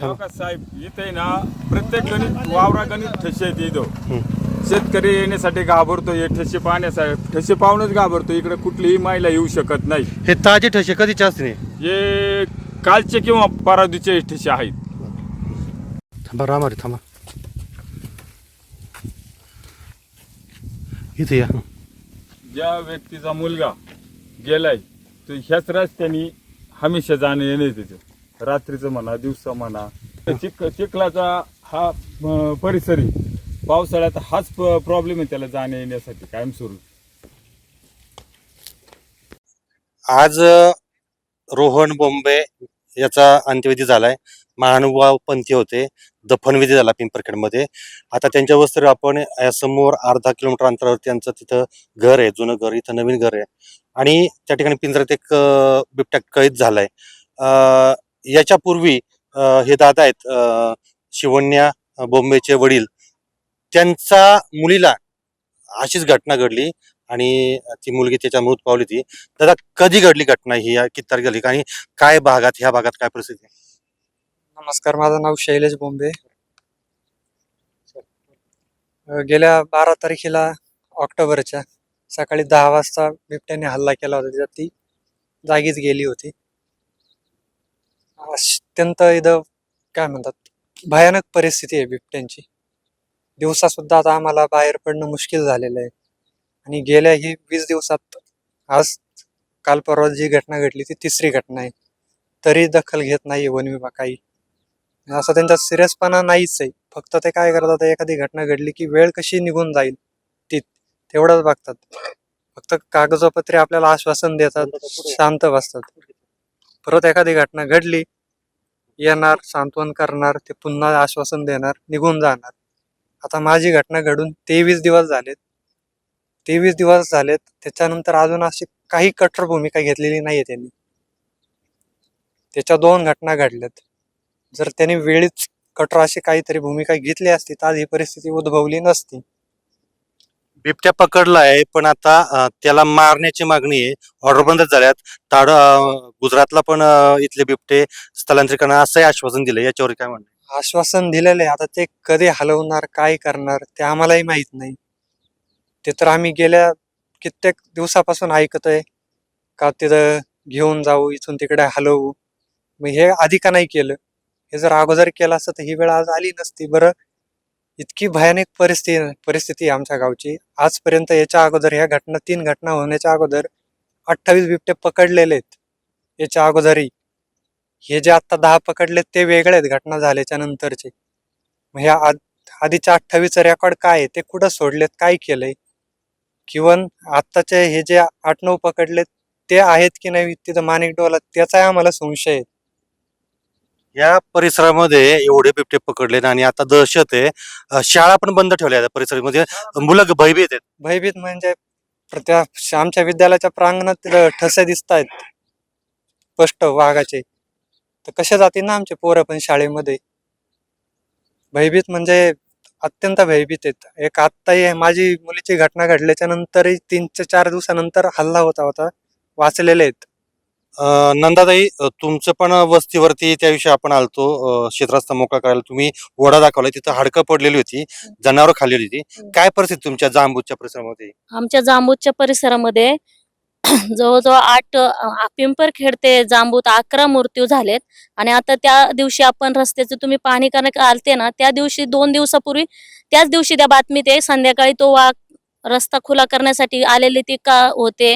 साहेब इथे ना प्रत्येक गणित वावरा गणित ठसे आहेत इथं. शेतकरी येण्यासाठी घाबरतो हे ठसे पाहण्यासाठी ठसे पाहूनच घाबरतो. इकडे कुठलीही महिला येऊ शकत नाही. हे ताजे ठसे कधीचे असते हे कालचे किंवा परादीचे ठसे आहेत. थांबा रामारे थांबा. इथे या. ज्या व्यक्तीचा मुलगा गेलाय तो ह्याच रस्त्याने हमेशा जाणं येणे त्याचं रात्रीचं म्हणा दिवसा म्हणा. चिक चिखलाचा हा परिसरी पावसाळ्यात हाच प्रॉब्लेम आहे त्याला जाण्या येण्यासाठी कायमस्वरूपी. आज रोहन बोंबे याचा अंत्यविधी झालाय. महानुभाव पंथी होते. दफनविधी झाला पिंपरखेडमध्ये. आता त्यांच्या वस्त्र आपण या समोर अर्धा किलोमीटर अंतरावर त्यांचं तिथं घर आहे जुनं घर इथं नवीन घर आहे. आणि त्या ठिकाणी पिंजऱ्यात एक बिबट्या कैद झालाय. याच्यापूर्वी हे दादा आहेत शिवण्या बोंबेचे वडील त्यांचा मुलीला अशीच घटना घडली आणि ती मुलगी त्याच्या मृत पावली ती दादा कधी घडली घटना ही? किती तारीख झाली आणि काय भागात ह्या भागात काय परिस्थिती आहे? नमस्कार माझं नाव शैलेश बोंबे. गेल्या बारा तारखेला ऑक्टोबरच्या सकाळी दहा वाजता बिबट्याने हल्ला केला होता. त्याच्यात ती जागीच गेली होती. अत्यंत इथं काय म्हणतात भयानक परिस्थिती आहे बिबट्यांची. दिवसा सुद्धा आता आम्हाला बाहेर पडणं मुश्किल झालेलं आहे. आणि गेल्या ही वीस दिवसात आज काल परवा जी घटना घडली ती तिसरी घटना आहे. तरी दखल घेत नाही वन विभाग काही. असं त्यांचा सिरियसपणा नाहीच आहे. फक्त ते काय करतात एखादी घटना घडली की वेळ कशी निघून जाईल ती तेवढंच बघतात. फक्त कागदोपत्री आपल्याला आश्वासन देतात शांत बसतात. परत एखादी घटना घडली येणार सांत्वन करणार ते पुन्हा आश्वासन देणार निघून जाणार. आता माझी घटना घडून तेवीस दिवस झालेत. तेवीस दिवस झालेत. त्याच्यानंतर अजून अशी काही कठोर भूमिका घेतलेली नाहीये त्यांनी. त्याच्या दोन घटना घडल्यात. जर त्याने वेळीच कठोर अशी काहीतरी भूमिका घेतली असती तर आज ही परिस्थिती उद्भवली नसती. बिबट्या पकडला आहे पण आता त्याला मारण्याची मागणी आहे. ऑर्डर बंदच झाल्यात. ताड गुजरातला पण इथले बिबटे स्थलांतरित करणार असंही आश्वासन दिलं याच्यावर काय म्हणणं आश्वासन दिलेलं आहे. आता ते कधी हलवणार काय करणार ते आम्हालाही माहीत नाही. ते तर आम्ही गेल्या कित्येक दिवसापासून ऐकतोय का तिथं घेऊन जाऊ इथून तिकडे हलवू. मग हे आधी का नाही केलं? हे जर अगोदर केलं असतं तर ही वेळ आज आली नसती. बरं इतकी भयानक परिस्थिती परिस्थिती आमच्या गावची. आजपर्यंत याच्या अगोदर ह्या घटना तीन घटना होण्याच्या अगोदर अठ्ठावीस बिबटे पकडलेले आहेत. याच्या अगोदरही. हे जे आत्ता दहा पकडलेत ते वेगळे आहेत घटना झाल्याच्या नंतरचे. मग ह्या आद- आधीच्या अठ्ठावीसचं रेकॉर्ड काय आहे? ते कुठं सोडलेत? काय केलंय? किंवा आत्ताचे हे जे आठ नऊ पकडलेत ते आहेत की नाही? तिथं माणिक डोला त्याचाही आम्हाला संशय आहे. या परिसरामध्ये एवढे बिबटे पकडले आणि आता दहशत आहे. शाळा पण बंद ठेवल्या आहेत परिसरामध्ये. मुलं भयभीत आहेत. भयभीत म्हणजे त्या आमच्या विद्यालयाच्या प्रांगणात ठसे दिसत आहेत. स्पष्ट वाघाचे. तर कशा जातील ना आमचे पोरं पण शाळेमध्ये? भयभीत म्हणजे अत्यंत भयभीत आहेत. एक आत्ताही माझी मुलीची घटना घडल्याच्या नंतरही तीन ते चार दिवसानंतर हल्ला होता होता. वाचलेले आहेत. नंदाताई तुमचं पण वस्तीवरती त्याविषयी आपण आलतो. क्षेत्रस्थ मोकळा करायला तुम्ही ओढा दाखवला तिथं हाडकं पडलेली होती जनावर खाल्लेली होती. काय परिस्थिती तुमच्या जांबूच्या परिसरामध्ये? आमच्या जांबूतच्या परिसरामध्ये जवळजवळ आठ अ, पिंपरखेड ते जांबूत अकरा मृत्यू झालेत. आणि आता त्या दिवशी आपण रस्त्याचे तुम्ही पाहणी करण्यात आलते ना त्या दिवशी दोन दिवसापूर्वी त्याच दिवशी त्या बातमीत आहे संध्याकाळी तो वाघ रस्ता खुला करण्यासाठी आलेले ते का होते?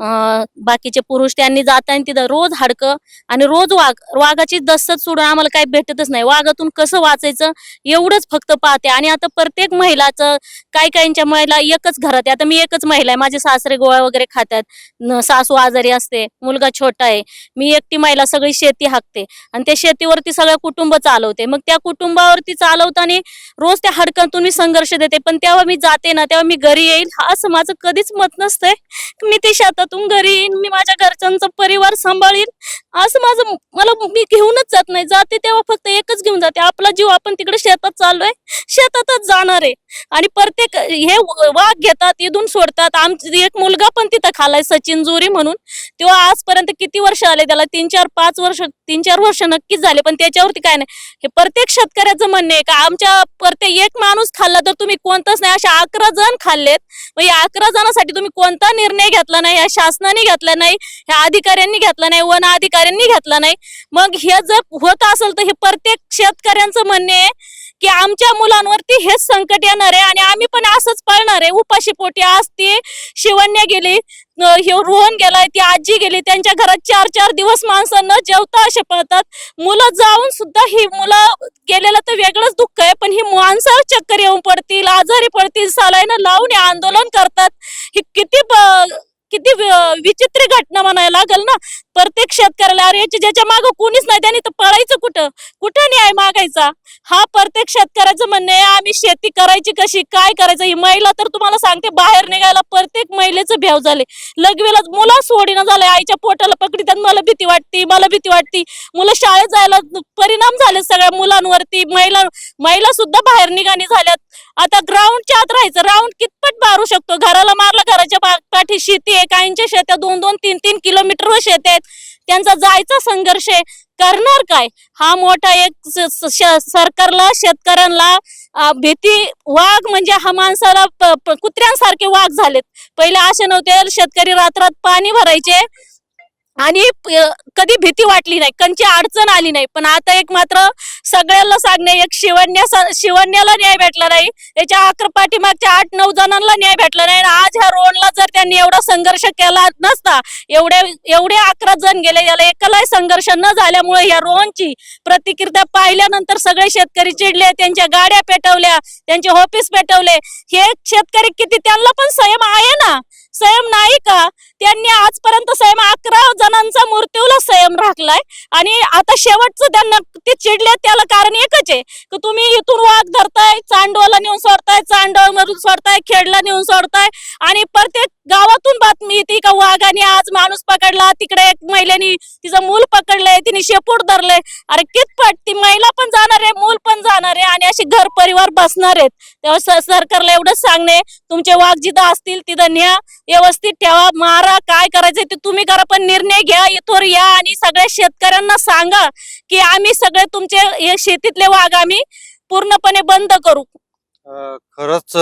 बाकीचे पुरुष त्यांनी जाताना तिथं रोज हाडकं आणि रोज वाघ वाघाची दस्तच सोडून आम्हाला काही भेटतच नाही. वाघातून कसं वाचायचं एवढंच फक्त पाहते. आणि आता प्रत्येक महिलाचं काही काहींच्या महिला एकच घरात आहे. आता मी एकच महिला आहे. माझे सासरे गोळ्या वगैरे खातात. सासू आजारी असते. मुलगा छोटा आहे. मी एकटी महिला सगळी शेती हाकते. आणि त्या शेतीवरती सगळं कुटुंब चालवते. मग त्या कुटुंबावरती चालवताना रोज त्या हडकांतून मी संघर्ष देते. पण तेव्हा मी जाते ना तेव्हा मी घरी येईल. असं माझं कधीच मत नसतंय. मी ते शेतात घरातून घरी येईन मी माझ्या घरच्यांचा परिवार सांभाळीन. असं माझं मला मी घेऊनच जात नाही. जाते तेव्हा फक्त एकच घेऊन जाते. आपला जीव आपण तिकडे शेतात चाललोय शेतातच जाणार आहे. आणि प्रत्येक हे वाघ घेतात इथून सोडतात. आमची एक मुलगा पण तिथं खालाय सचिन जोरी म्हणून. तेव्हा आजपर्यंत किती वर्ष आले त्याला? तीन चार पाच वर्ष तीन चार वर्ष नक्कीच झाले पण त्याच्यावरती काय नाही. हे प्रत्येक शेतकऱ्याचं म्हणणे आहे का आमच्या प्रत्येक एक माणूस खाल्ला तर तुम्ही कोणताच नाही अशा अकरा जण खाल्लेत. मग या अकरा जणांसाठी तुम्ही कोणता निर्णय घेतला नाही या शासनाने घेतला नाही ह्या अधिकाऱ्यांनी घेतला नाही वन अधिकाऱ्यांनी घेतला नाही. मग हे जर होत असेल तर हे प्रत्येक शेतकऱ्यांचं म्हणणे आहे की आमच्या मुलांवरती हेच संकट येणार आहे आणि आम्ही पण असंच पळणार आहे. उपाशी पोटी आज ती शिवण्या गेली हे रोहन गेलाय ती आजी गेली त्यांच्या घरात चार चार दिवस माणसं न जेवता असे पळतात. मुलं जाऊन सुद्धा ही मुलं गेलेलं तर वेगळंच दुःख आहे पण ही माणसं चक्कर येऊन पडतील आजारी पडतील सलाईनं लावून हे आंदोलन करतात. ही किती ब- किती विचित्र घटना म्हणायला लागल ना? प्रत्येक शेतकऱ्याला अरे याच्या ज्याच्या मागं कोणीच नाही त्याने तर पळायचं कुठं? कुठं न्याय मागायचा? हा प्रत्येक शेतकऱ्याचं म्हणणे आम्ही शेती करायची कशी काय करायचं? ही महिला तर तुम्हाला सांगते बाहेर निघायला प्रत्येक महिलेचं भेव झाले. लगवेला मुलं सोडीनं झालंय आईच्या पोटाला पकडतात मला भीती वाटते मला भीती वाटते. मुलं शाळेत जायला परिणाम झाले सगळ्या मुलांवरती महिला महिला सुद्धा बाहेर निघाणी झाल्यात. आता ग्राउंडच्या आत राहायचं. राऊंड कितपत मारू शकतो? घराला मारलं घराच्या पाठी शेती आहे काहींच्या शेत्या दोन दोन तीन तीन किलोमीटरवर शेत आहेत. त्यांचा जायचा संघर्ष आहे. करणार काय? हा मोठा एक श- सरकारला शेतकऱ्यांना भीती वाघ म्हणजे हा माणसाला कुत्र्यांसारखे वाघ झालेत. पहिले असे नव्हते. शेतकरी रात्रात पाणी भरायचे. आणि कधी भीती वाटली नाही कंची अडचण आली नाही. पण आता एक मात्र सगळ्यांना सांगणे एक शिवण्या शिवण्याला न्याय भेटला नाही. त्याच्या अकरा पाठीमागच्या आठ नऊ जणांना न्याय भेटला नाही. आज ह्या रोडला जर त्यांनी एवढा संघर्ष केला नसता एवढे एवढे अकरा जण गेले याला एकालाही संघर्ष न झाल्यामुळे या रोहनची प्रतिक्रिया पाहिल्यानंतर सगळे शेतकरी चिडले त्यांच्या गाड्या पेटवल्या त्यांचे ऑफिस पेटवले. हे शेतकरी किती त्यांना पण संयम आहे ना? संयम नाही का? त्यांनी आजपर्यंत संयम अकरा जणांचा मृत्यूला संयम राखलाय. आणि आता शेवटचं त्यांना ते चिडले त्याला कारण एकच आहे की तुम्ही इथून वाघ धरताय चांडोला नेऊन सोडताय चांडोळ मधून सोडताय खेडला नेऊन सोडताय. आणि प्रत्येक गावातून बातमी येते का वाघाने आज माणूस पकडला? तिकडे एक महिलेनी तिचं मूल पकडलंय तिने शेपूट धरलंय. अरे कितपट ती महिला पण जाणार आहे मूल पण जाणार आहे आणि अशी घर परिवार बसणार आहेत. तेव्हा सरकारला एवढंच सांगणे तुमचे वाघ जिथं असतील तिथं न्या व्यवस्थित ठेवा मारा काय करायचं ते तुम्ही करा पण निर्णय घ्या इथवर या आणि सगळ्या शेतकऱ्यांना सांगा की आम्ही सगळे तुमचे शेतीतले वाघ आम्ही पूर्णपणे बंद करू. खरंच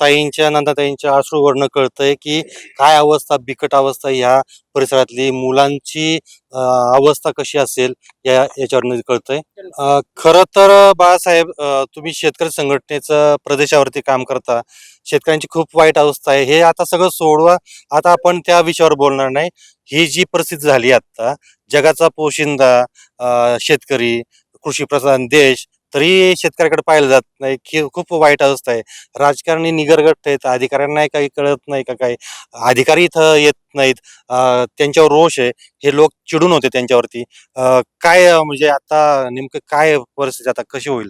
ताईंच्या नंदाताईंच्या अश्रूवरनं कळतंय की काय अवस्था बिकट अवस्था ह्या परिसरातली. मुलांची अवस्था कशी असेल या याच्यावरनं कळतंय. खर खरं तर बाळासाहेब तुम्ही शेतकरी संघटनेचं प्रदेशावरती काम करता. शेतकऱ्यांची खूप वाईट अवस्था आहे. हे आता सगळं सोडवा. आता आपण त्या विषयावर बोलणार नाही. ही जी परिस्थिती झाली आता जगाचा पोशिंदा शेतकरी कृषी प्रधान देश तरी शेतकऱ्याकडे पाहिलं जात नाही. की खूप वाईट अवस्था आहे. राजकारणी निगरगट आहेत. अधिकाऱ्यांना काही कळत नाही का काही? अधिकारी इथं येत नाहीत. त्यांच्यावर रोष आहे. हे लोक चिडून होते त्यांच्यावरती. काय म्हणजे आता नेमकं काय परिस्थिती आता कशी होईल?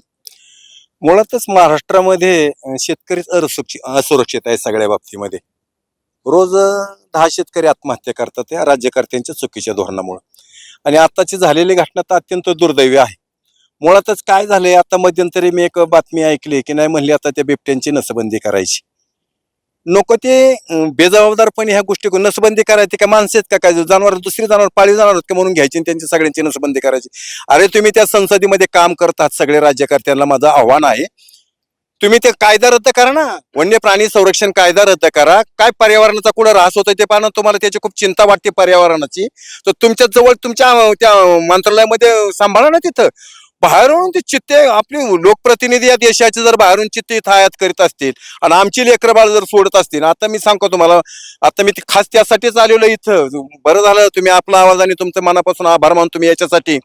मुळातच महाराष्ट्रामध्ये शेतकरीच असुरक्षित असुरक्षित आहे सगळ्या बाबतीमध्ये. रोज दहा शेतकरी आत्महत्या करतात त्या राज्यकर्त्यांच्या चुकीच्या धोरणामुळे. आणि आताची झालेली घटना तर अत्यंत दुर्दैवी आहे. मुळातच काय झालंय? आता मध्यंतरी मी एक बातमी ऐकली की नाही म्हणली आता त्या बिबट्यांची नसबंदी करायची. नको ते बेजबाबदारपणे ह्या गोष्टी नसबंदी करायची का? माणसं आहेत का काय? जनावर दुसरी जनावर पाळी जाणार आहेत का म्हणून घ्यायची आणि त्यांची सगळ्यांची नसबंदी करायची? अरे तुम्ही त्या संसदेमध्ये काम करतात सगळे राज्यकर्त्यांना माझं आव्हान आहे. तुम्ही ते कायदा रद्द करा ना. वन्य प्राणी संरक्षण कायदा रद्द करा. काय पर्यावरणाचा कुठं ऱ्हास होतोय ते पाहणं तुम्हाला त्याची खूप चिंता वाटते पर्यावरणाची. तर तुमच्या जवळ तुमच्या त्या मंत्रालयामध्ये सांभाळा ना तिथं. बाहेरून ते चित्ते आपले लोकप्रतिनिधी या देशाचे जर बाहेरून चित्ते इथं आयात करीत असतील आणि आमची लेकरबाळ जर सोडत असतील आता मी सांगतो तुम्हाला आता मी ते खास त्यासाठीच आलेलो इथं. बरं झालं तुम्ही आपला आवाज आणि तुमचं मनापासून आभार मानतो मी याच्यासाठी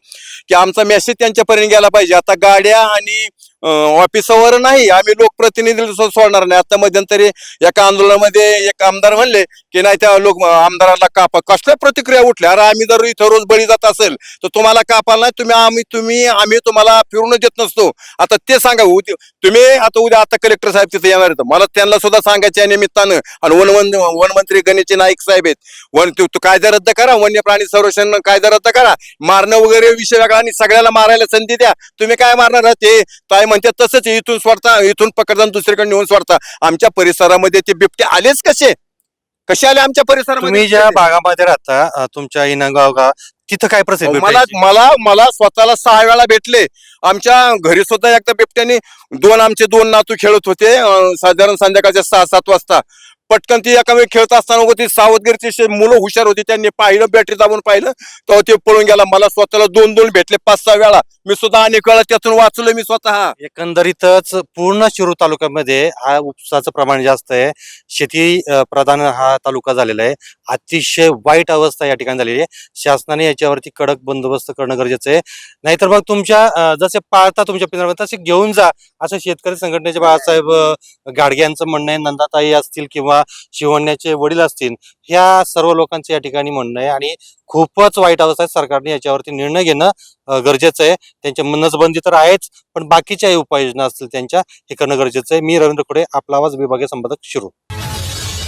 की आमचा मेसेज त्यांच्यापर्यंत गेला पाहिजे. आता गाड्या आणि ऑफिसवर नाही आम्ही लोकप्रतिनिधी सोडणार नाही. आता मध्यंतरी एका आंदोलनामध्ये एक आमदार म्हणले की नाही त्या लोक आमदाराला कापा. कसल्या प्रतिक्रिया उठल्या? अरे आम्ही जर इथं रोज बळी जात असेल तर तुम्हाला कापाल नाही तुम्ही आम्ही तुम्ही आम्ही तुम्हाला फिरून देत नसतो. आता ते सांगा तुम्ही आता उद्या आता कलेक्टर साहेब तिथे येणार आहेत. मला त्यांना सुद्धा सांगायच्या निमित्तानं आणि वन वन वनमंत्री गणेश नाईक साहेब आहेत. वन कायदा रद्द करा वन्य प्राणी संरक्षण कायदा रद्द करा. मारणं वगैरे विषय वेगळा आणि सगळ्याला मारायला संधी द्या. तुम्ही काय मारणार? ते ते ताई म्हणतात तसंच. इथून सोडता इथून पकडताना दुसरीकडे नेऊन सोडता आमच्या परिसरामध्ये ते बिबटे आलेच कसे कसे आले आमच्या परिसरामध्ये तुम्ही ज्या भागामध्ये राहता तुमच्या इनागाव गाव तिथं काय प्रसिद्ध मला? मला मला स्वतःला सहा वेळा भेटले आमच्या घरी सुद्धा एकदा बिबट्याने दोन आमचे दोन नातू खेळत होते साधारण संध्याकाळच्या सहा सात वाजता पटकन ती एका वेळी खेळत असताना उगाच ती सावधगिरीची मुलं हुशार होती त्यांनी पाहिलं बॅटरी दाबून पाहिलं तेव्हा ते पळून गेला. मला स्वतःला दोन दोन भेटले पाच सहा वेळा. मी सुद्धा अनेक वेळा त्यातून वाचलो मी स्वतः. एकंदरीतच पूर्ण शिरूर तालुक्यामध्ये हा उपसाचं प्रमाण जास्त आहे. शेती प्रधान हा तालुका झालेला आहे. अतिशय वाईट अवस्था या ठिकाणी झालेली आहे. शासनाने याच्यावरती कडक बंदोबस्त करणं गरजेचं आहे. नाहीतर मग तुमच्या जसे पाळता तुमच्या पिंजऱ्यामध्ये तसे घेऊन जा. असं शेतकरी संघटनेचे बाळासाहेब गाडग्यांचं गाडगे यांचं म्हणणं आहे नंदाताई असतील किंवा शिवण्याचे वडील असतील ह्या सर्व लोकांचं या ठिकाणी म्हणणं आहे आणि खूपच वाईट अवस्था आहे. सरकारने याच्यावरती निर्णय घेणं गरजेचं आहे. त्यांच्या मनसबंदी तर आहेच पण बाकीच्याही उपाययोजना असतील त्यांच्या हे करणं गरजेचं आहे. मी रवींद्र खुडे आपला आवाज विभागीय संपादक शिरू